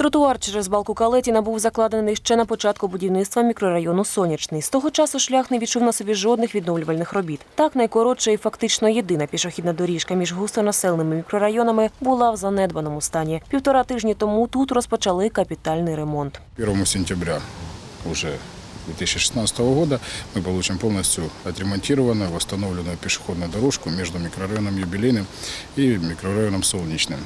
Тротуар через балку Калетіна був закладений ще на початку будівництва мікрорайону Сонячний. З того часу шлях не відчув на собі жодних відновлювальних робіт. Так, найкоротша і фактично єдина пішохідна доріжка між густонаселеними мікрорайонами була в занедбаному стані. Півтора тижні тому тут розпочали капітальний ремонт. 1 сентября уже 2016 года мы получим полностью отремонтированную, восстановленную пешеходную дорожку между микрорайоном Юбилейным и микрорайоном Солнечным.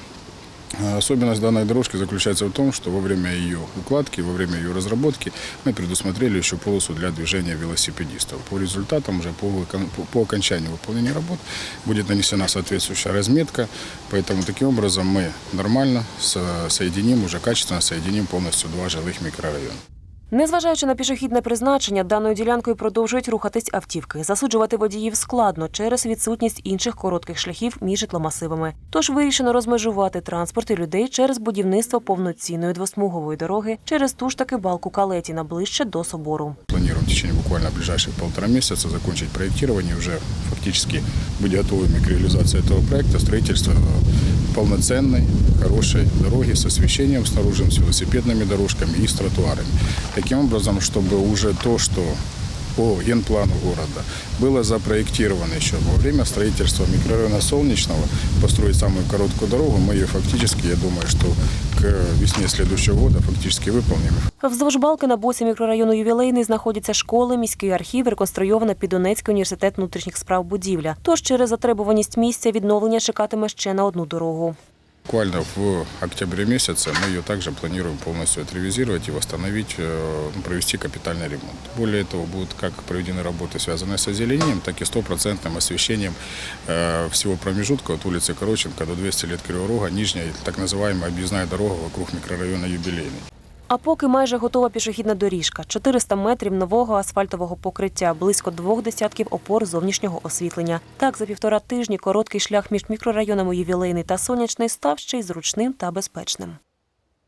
А Особенность данной дорожки заключается в том, что во время ее укладки, во время ее разработки мы предусмотрели еще полосу для движения велосипедистов. По результатам уже по, выкон- по- по окончанию выполнения работ будет нанесена соответствующая разметка, поэтому таким образом мы нормально со- соединим, уже качественно соединим полностью два жилых микрорайона. Незважаючи на пішохідне призначення, даною ділянкою продовжують рухатись автівки. Засуджувати водіїв складно через відсутність інших коротких шляхів між житломасивами. Тож вирішено розмежувати транспорт і людей через будівництво повноцінної двосмугової дороги через ту ж таки балку Калетіна ближче до собору. Планируем в течение буквально ближайших полтора месяца закончить проектирование, уже фактически быть готовыми к реализации этого проекта, строительство полноценной, хорошей дороги с освещением снаружи, с велосипедными дорожками и с тротуарами. Таким образом, чтобы уже то, что по генплану города было запроектировано еще во время строительства микрорайона Солнечного, построить самую короткую дорогу, мы ее фактически, я думаю, что к весне следующего года фактически выполним. Вздовж балки на боці мікрорайону Ювілейний знаходяться школи, міський архів, реконструйована під Донецький університет внутрішніх справ будівля. Тож через затребуваність місця відновлення чекатиме ще на одну дорогу. Буквально в октябре месяце мы ее также планируем полностью отревизировать и восстановить, э, ну, провести капитальный ремонт. Более того, будут как проведены работы, связанные с озеленением, так и стопроцентным освещением э, всего промежутка от улицы Короченко до 200 лет Кривого Рога, нижняя, так называемая объездная дорога вокруг микрорайона Юбилейный. А поки майже готова пішохідна доріжка, 400 метрів нового асфальтового покриття, близько двох десятків опор зовнішнього освітлення. Так, за півтора тижні короткий шлях між мікрорайонами Ювілейний та Сонячний став ще й зручним та безпечним.